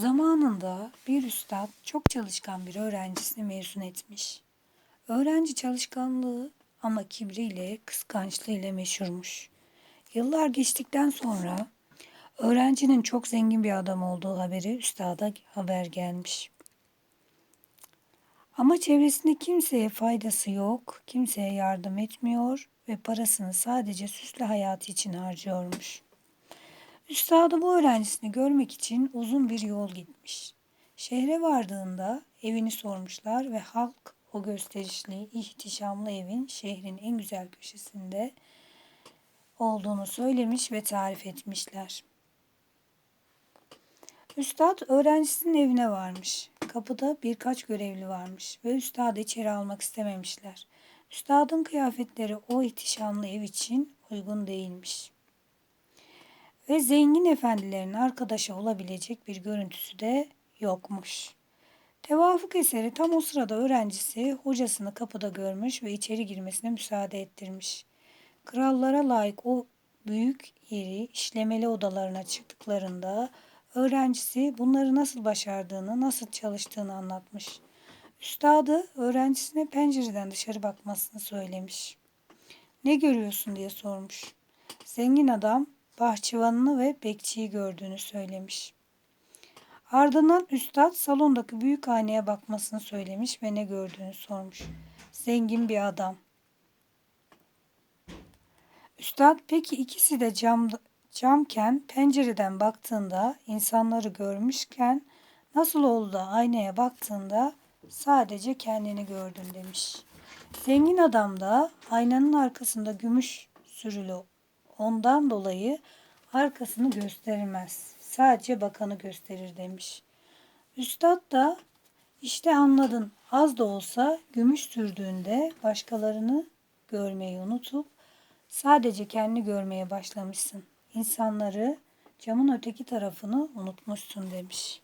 Zamanında bir üstad çok çalışkan bir öğrencisini mezun etmiş. Öğrenci çalışkanlığı ama kibriyle, kıskançlığıyla meşhurmuş. Yıllar geçtikten sonra öğrencinin çok zengin bir adam olduğu haberi üstada haber gelmiş. Ama çevresinde kimseye faydası yok, kimseye yardım etmiyor ve parasını sadece süslü hayatı için harcıyormuş. Üstadı bu öğrencisini görmek için uzun bir yol gitmiş. Şehre vardığında evini sormuşlar ve halk o gösterişli, ihtişamlı evin şehrin en güzel köşesinde olduğunu söylemiş ve tarif etmişler. Üstad öğrencisinin evine varmış. Kapıda birkaç görevli varmış ve üstadı içeri almak istememişler. Üstadın kıyafetleri o ihtişamlı ev için uygun değilmiş ve zengin efendilerin arkadaşı olabilecek bir görüntüsü de yokmuş. Tevafuk eseri tam o sırada öğrencisi hocasını kapıda görmüş ve içeri girmesine müsaade ettirmiş. Krallara layık o büyük, iri, işlemeli odalarına çıktıklarında öğrencisi bunları nasıl başardığını, nasıl çalıştığını anlatmış. Üstadı öğrencisine pencereden dışarı bakmasını söylemiş. Ne görüyorsun diye sormuş. Zengin adam bahçıvanını ve bekçiyi gördüğünü söylemiş. Ardından üstad salondaki büyük aynaya bakmasını söylemiş ve ne gördüğünü sormuş. Zengin bir adam. Üstad peki ikisi de cam, camken pencereden baktığında insanları görmüşken nasıl oldu da aynaya baktığında sadece kendini gördün demiş. Zengin adam da aynanın arkasında gümüş sürülü ondan dolayı arkasını göstermez. Sadece bakanı gösterir demiş. Üstad da işte anladın az da olsa gümüş sürdüğünde başkalarını görmeyi unutup sadece kendini görmeye başlamışsın. İnsanları camın öteki tarafını unutmuşsun demiş.